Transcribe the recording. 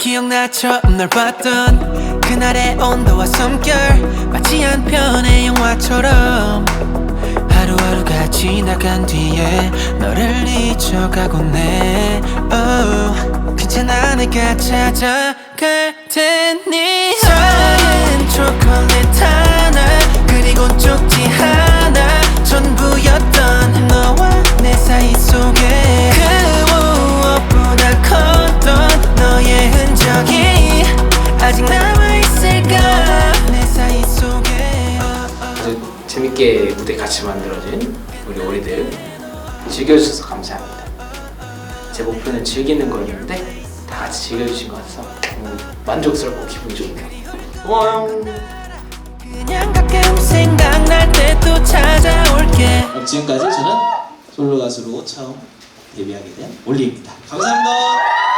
기억나 처음 널 봤던 그날의 온도와 숨결 마치 한 편의 영화처럼 하루하루가 지나간 뒤에 너를 잊혀가곤 해 oh, 괜찮아 내가 찾아갈 테 아주 재밌게 무대 같이 만들어진 우리 오리들 즐겨주셔서 감사합니다. 제 목표는 즐기는 거였는데 다 같이 즐겨주신 것 같아서 너무 만족스럽고 기분이 좋네요. 고마워요. 그냥 가끔 생각날 때또 찾아올게 그럼 지금까지 저는 솔로 가수로 처음 데뷔하게 된 올리입니다. 감사합니다.